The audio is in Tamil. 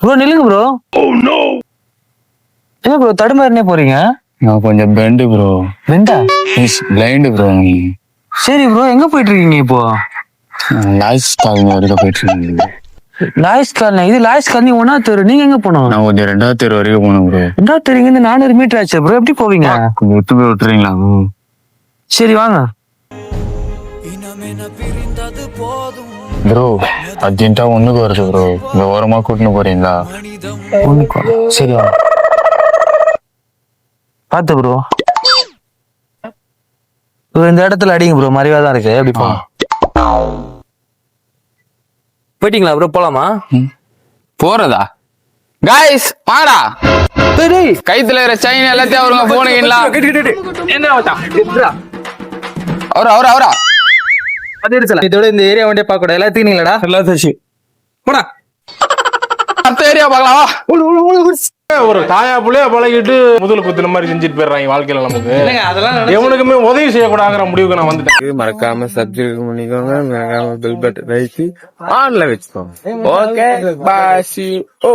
ப்ரோ நில்லுங்க ப்ரோ என்ன ப்ரோ தடுமாறினே போறீங்க? நான் கொஞ்சம் பெண்டு ப்ரோ வெண்டா பிளைண்டு ப்ரோ சரி ப்ரோ எங்க போயிட்டு இருக்கீங்க இப்போ? லாஸ்ட் காலனி வரைக்கும் போயிட்டு இருக்கேன் லாய்ஸ் காலனி இது லாய்ஸ் காலனி ஒன்னா தெரு. நீங்க எங்க போனோம் நான் கொஞ்சம் ரெண்டாவது தெரு வரைக்கும் போனேன் ப்ரோ ரெண்டா தெரியுங்க இந்த நானூறு மீட்டர் ஆச்சு ப்ரோ எப்படி போவீங்க? கொஞ்சம் விட்டு போய் விட்டுறீங்களா? சரி வாங்க. ப்ரோ அர்ஜென்ட்டா ஒண்ணுக்கு வருது ப்ரோ இந்த ஓரமா கூட்டின்னு போறீங்களா? ஒண்ணுக்கு. சரி பாத்து ப்ரோ இந்த இடத்துல அடிங்க ப்ரோ மறைவா தான் இருக்கு. எப்படி போலாம்? போயிட்டீங்களா ப்ரோ போலாமா? போறதா? காய்ஸ் வாடா. கைத்துல இருக்கிற செயின் எல்லாத்தையும் அவருங்க போனுங்களா என்ன. அவரா அவரா அவரா? இதோட இந்த ஏரியா வண்டியை பார்க்க கூடாது. எல்லாத்தையும் நீங்களடா எல்லாம் தச்சு போடா. அடுத்த ஏரியா பார்க்கலாம் ஒரு தாயா புள்ளைய பழகிட்டு முதல் குத்துன மாதிரி செஞ்சுட்டு போயிடுறாங்க வாழ்க்கையில நமக்கு. அதெல்லாம் எவனுக்குமே உதவி செய்யக்கூடாதுங்கிற முடிவுக்கு நான் வந்துட்டேன். மறக்காம சப்ஸ்கிரைப் பண்ணிக்கோங்க. மறக்காம பெல் பட்டன் வைத்து ஆன்ல வச்சுக்கோங்க. ஓகே பாய் ஓ